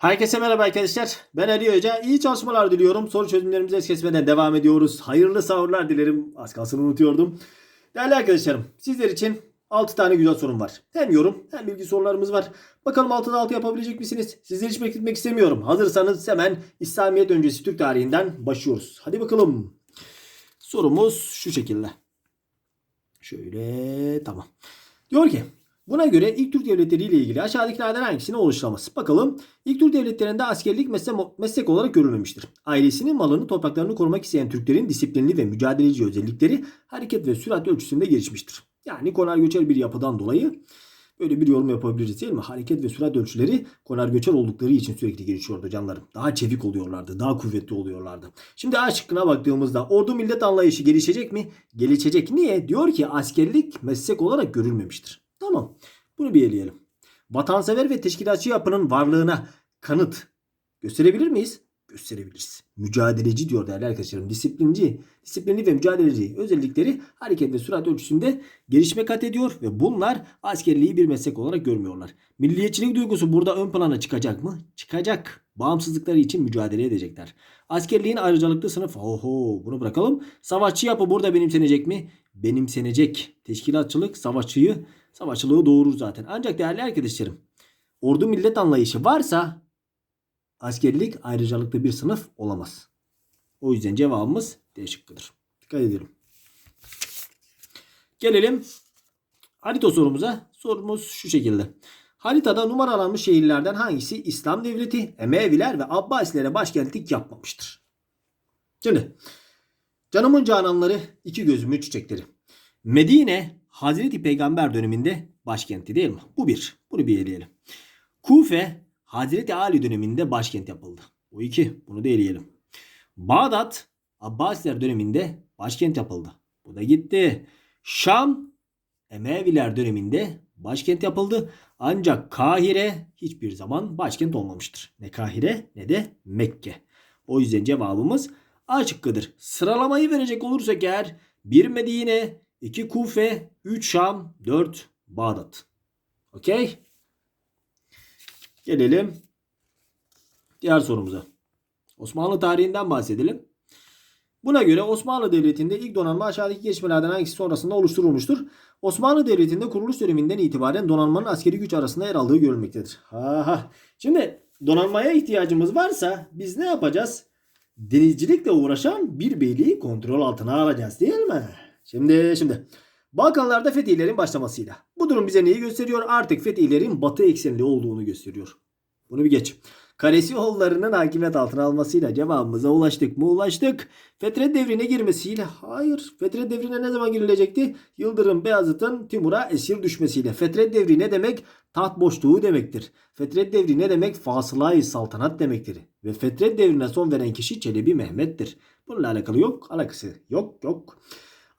Herkese merhaba arkadaşlar. Ben Ali Hoca. İyi çalışmalar diliyorum. Soru çözümlerimize es kesmeden devam ediyoruz. Hayırlı sahurlar dilerim. Az kalsın unutuyordum. Değerli arkadaşlarım sizler için 6 tane güzel sorum var. Hem yorum hem bilgi sorularımız var. Bakalım 6'da 6 yapabilecek misiniz? Sizleri hiç bekletmek istemiyorum. Hazırsanız hemen İslamiyet öncesi Türk tarihinden başlıyoruz. Hadi bakalım. Sorumuz şu şekilde. Şöyle tamam. Diyor ki Buna göre ilk Türk devletleri ile ilgili aşağıdakilerden hangisini oluşturamaz? Bakalım. İlk Türk devletlerinde askerlik meslek, meslek olarak görülmemiştir. Ailesinin malını topraklarını korumak isteyen Türklerin disiplinli ve mücadeleci özellikleri hareket ve sürat ölçüsünde gelişmiştir. Yani konar göçer bir yapıdan dolayı böyle bir yorum yapabiliriz değil mi? Hareket ve sürat ölçüleri konar göçer oldukları için sürekli gelişiyordu canlarım. Daha çevik oluyorlardı, daha kuvvetli oluyorlardı. Şimdi A şıkkına baktığımızda ordu millet anlayışı gelişecek mi? Gelişecek. Niye? Diyor ki askerlik meslek olarak görülmemiştir. Tamam. Bunu bir eleyelim. Vatansever ve teşkilatçı yapının varlığına kanıt gösterebilir miyiz? Gösterebiliriz. Mücadeleci diyor değerli arkadaşlarım. Disiplinci, disiplinli ve mücadeleci özellikleri hareket ve sürat ölçüsünde gelişme kat ediyor ve bunlar askerliği bir meslek olarak görmüyorlar. Milliyetçilik duygusu burada ön plana çıkacak mı? Çıkacak. Bağımsızlıkları için mücadele edecekler. Askerliğin ayrıcalıklı sınıf. Oho bunu bırakalım. Savaşçı yapı burada benimsenecek mi? Benimsenecek. Teşkilatçılık savaşçıyı savaşçılığı doğurur zaten. Ancak değerli arkadaşlarım ordu millet anlayışı varsa askerlik ayrıcalıklı bir sınıf olamaz. O yüzden cevabımız D şıkkıdır. Dikkat edelim. Gelelim harita sorumuza. Sorumuz şu şekilde. Haritada numaralanmış şehirlerden hangisi İslam devleti, Emeviler ve Abbasilere başkentlik yapmamıştır? Şimdi canımın cananları iki gözümün çiçekleri. Medine Hazreti Peygamber döneminde başkenti değil mi? Bu bir. Bunu bir eleyelim. Kufe Hazreti Ali döneminde başkent yapıldı. Bu iki. Bunu da eleyelim. Bağdat Abbasiler döneminde başkent yapıldı. Bu da gitti. Şam Emeviler döneminde başkent yapıldı. Ancak Kahire hiçbir zaman başkent olmamıştır. Ne Kahire ne de Mekke. O yüzden cevabımız A şıkkıdır. Sıralamayı verecek olursak eğer 1 Medine, 2 Kufe, 3 Şam, 4 Bağdat. Okey. Gelelim diğer sorumuza. Osmanlı tarihinden bahsedelim. Buna göre Osmanlı Devleti'nde ilk donanma aşağıdaki gelişmelerden hangisi sonrasında oluşturulmuştur? Osmanlı Devleti'nde kuruluş döneminden itibaren donanmanın askeri güç arasında yer aldığı görülmektedir. Ha ha. Şimdi donanmaya ihtiyacımız varsa biz ne yapacağız? Denizcilikle uğraşan bir beyliği kontrol altına alacağız değil mi? Şimdi şimdi Balkanlarda fetihlerin başlamasıyla. Bu durum bize neyi gösteriyor? Artık fetihlerin batı eksenli olduğunu gösteriyor. Bunu bir geç. Karesioğullarının hakimiyet altına almasıyla cevabımıza ulaştık mı? Ulaştık. Fetret devrine girmesiyle hayır. Fetret devrine ne zaman girilecekti? Yıldırım Beyazıt'ın Timur'a esir düşmesiyle. Fetret devri ne demek? Taht boşluğu demektir. Fetret devri ne demek? Fasılayı saltanat demektir. Ve fetret devrine son veren kişi Çelebi Mehmet'tir. Bununla alakalı yok. Alakası yok yok.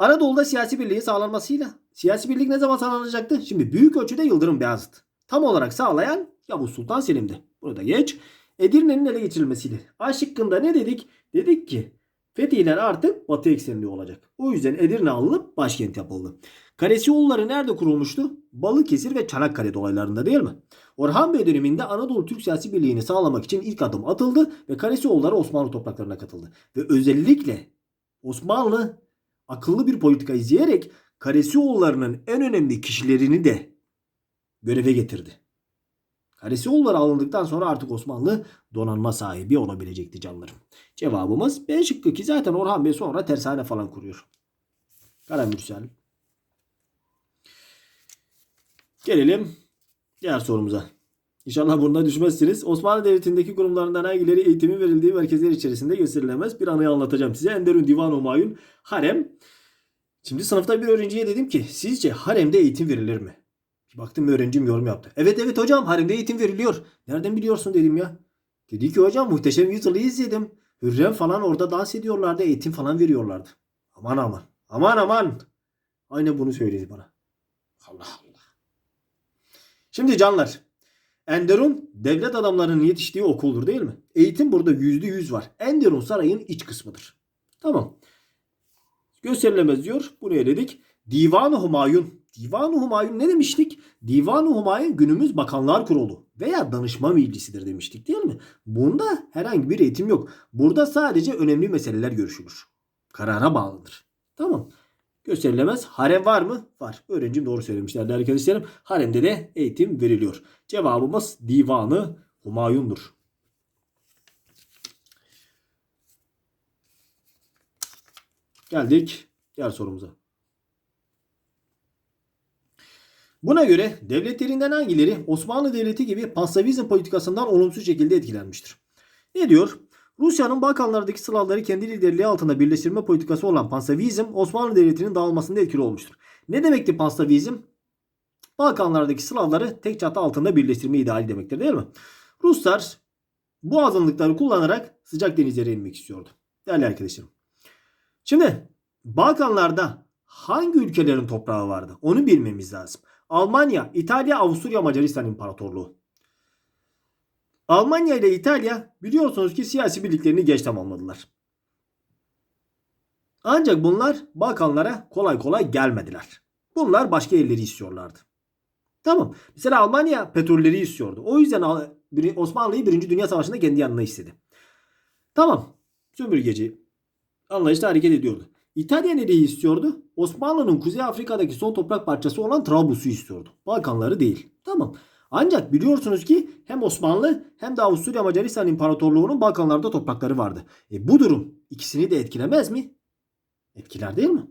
Anadolu'da siyasi birliğin sağlanmasıyla. Siyasi birlik ne zaman sağlanacaktı? Şimdi büyük ölçüde Yıldırım Beyazıt. Tam olarak sağlayan Yavuz Sultan Selim'di. Bunu da geç. Edirne'nin ele geçirilmesiyle. A şıkkında ne dedik? Dedik ki fetihler artık batı eksenli olacak. O yüzden Edirne alınıp başkent yapıldı. Karesioğulları nerede kurulmuştu? Balıkesir ve Çanakkale dolaylarında değil mi? Orhan Bey döneminde Anadolu Türk siyasi birliğini sağlamak için ilk adım atıldı ve Karesioğulları Osmanlı topraklarına katıldı. Ve özellikle Osmanlı akıllı bir politika izleyerek Karesioğullarının en önemli kişilerini de göreve getirdi. Karesioğulları alındıktan sonra artık Osmanlı donanma sahibi olabilecekti canlarım. Cevabımız B şıkkı ki zaten Orhan Bey sonra tersane falan kuruyor. Karamürsel. Gelelim diğer sorumuza. İnşallah bunda düşmezsiniz. Osmanlı Devleti'ndeki kurumlarından hangileri eğitimin verildiği merkezler içerisinde gösterilemez. Bir anıyı anlatacağım size. Enderun Divan Humayun Harem. Şimdi sınıfta bir öğrenciye dedim ki sizce haremde eğitim verilir mi? Bir baktım öğrencim yorum yaptı. Evet evet hocam haremde eğitim veriliyor. Nereden biliyorsun dedim ya. Dedi ki hocam muhteşem yüzyılı izledim. Hürrem falan orada dans ediyorlardı. Eğitim falan veriyorlardı. Aman aman. Aman aman. Aynen bunu söyledi bana. Allah Allah. Şimdi canlar. Enderun devlet adamlarının yetiştiği okuldur değil mi? Eğitim burada yüzde yüz var. Enderun sarayın iç kısmıdır. Tamam. Gösterilemez diyor. Bunu eledik. Divan-ı Humayun. Divan-ı Humayun ne demiştik? Divan-ı Humayun günümüz bakanlar kurulu veya danışma meclisidir demiştik değil mi? Bunda herhangi bir eğitim yok. Burada sadece önemli meseleler görüşülür. Karara bağlıdır. Tamam. Gösterilemez. Harem var mı? Var. Öğrencim doğru söylemişler değerli arkadaşlarım. Haremde de eğitim veriliyor. Cevabımız Divanı Humayun'dur. Geldik diğer sorumuza. Buna göre devletlerinden hangileri Osmanlı Devleti gibi panslavizm politikasından olumsuz şekilde etkilenmiştir? Ne diyor? Rusya'nın Balkanlardaki Slavları kendi liderliği altında birleştirme politikası olan panslavizm Osmanlı Devleti'nin dağılmasında etkili olmuştur. Ne demekti panslavizm? Balkanlardaki Slavları tek çatı altında birleştirme ideali demektir değil mi? Ruslar bu azınlıkları kullanarak sıcak denizlere inmek istiyordu. Değerli arkadaşlarım. Şimdi Balkanlarda hangi ülkelerin toprağı vardı? Onu bilmemiz lazım. Almanya, İtalya, Avusturya, Macaristan İmparatorluğu. Almanya ile İtalya biliyorsunuz ki siyasi birliklerini geç tamamladılar. Ancak bunlar Balkanlara kolay kolay gelmediler. Bunlar başka yerleri istiyorlardı. Tamam. Mesela Almanya petrolleri istiyordu. O yüzden Osmanlı'yı 1. Dünya Savaşı'nda kendi yanına istedi. Tamam. Sömürgeci anlayışla hareket ediyordu. İtalya nereyi istiyordu? Osmanlı'nın Kuzey Afrika'daki son toprak parçası olan Trablus'u istiyordu. Balkanları değil. Tamam. Ancak biliyorsunuz ki hem Osmanlı hem de Avusturya Macaristan İmparatorluğu'nun Balkanlarda toprakları vardı. E bu durum ikisini de etkilemez mi? Etkiler değil mi?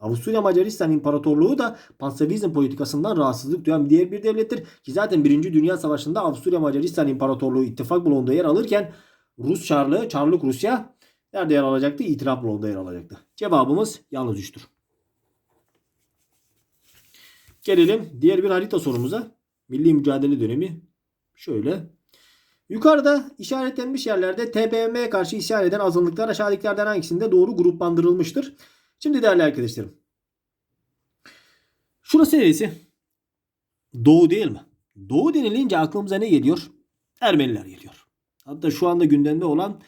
Avusturya Macaristan İmparatorluğu da panslavizm politikasından rahatsızlık duyan diğer bir devlettir. Ki zaten 1. Dünya Savaşı'nda Avusturya Macaristan İmparatorluğu ittifak bloğunda yer alırken Rus Çarlığı, Çarlık Rusya nerede yer alacaktı? İtiraf bloğunda yer alacaktı. Cevabımız yalnız 3'tür. Gelelim diğer bir harita sorumuza. Milli mücadele dönemi şöyle. Yukarıda işaretlenmiş yerlerde TBMM'ye karşı isyan eden azınlıklar aşağıdakilerden hangisinde doğru gruplandırılmıştır? Şimdi değerli arkadaşlarım. Şurası neresi? Doğu değil mi? Doğu denilince aklımıza ne geliyor? Ermeniler geliyor. Hatta şu anda gündemde olan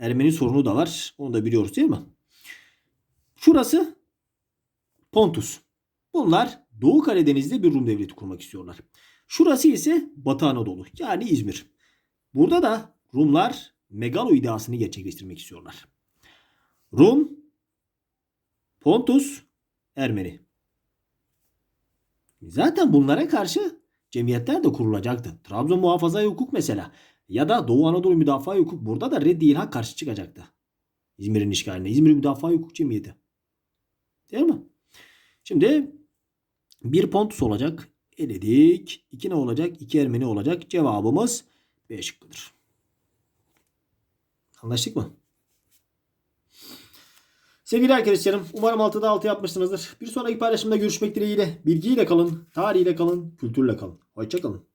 Ermeni sorunu da var. Onu da biliyoruz değil mi? Şurası Pontus. Bunlar Doğu Karadeniz'de bir Rum devleti kurmak istiyorlar. Şurası ise Batı Anadolu yani İzmir. Burada da Rumlar megalo ideasını gerçekleştirmek istiyorlar. Rum, Pontus, Ermeni. Zaten bunlara karşı cemiyetler de kurulacaktı. Trabzon muhafaza hukuk mesela. Ya da Doğu Anadolu müdafaa hukuk. Burada da reddi ilhak karşı çıkacaktı. İzmir'in işgaline. İzmir müdafaa hukuk cemiyeti. Değil mi? Şimdi bir Pontus olacak. Eledik. İki ne olacak? İki Ermeni olacak. Cevabımız B şıkkıdır. Anlaştık mı? Sevgili arkadaşlarım umarım 6'da 6 yapmışsınızdır. Bir sonraki paylaşımda görüşmek dileğiyle. Bilgiyle kalın, tarihiyle kalın, kültürle kalın. Hoşçakalın.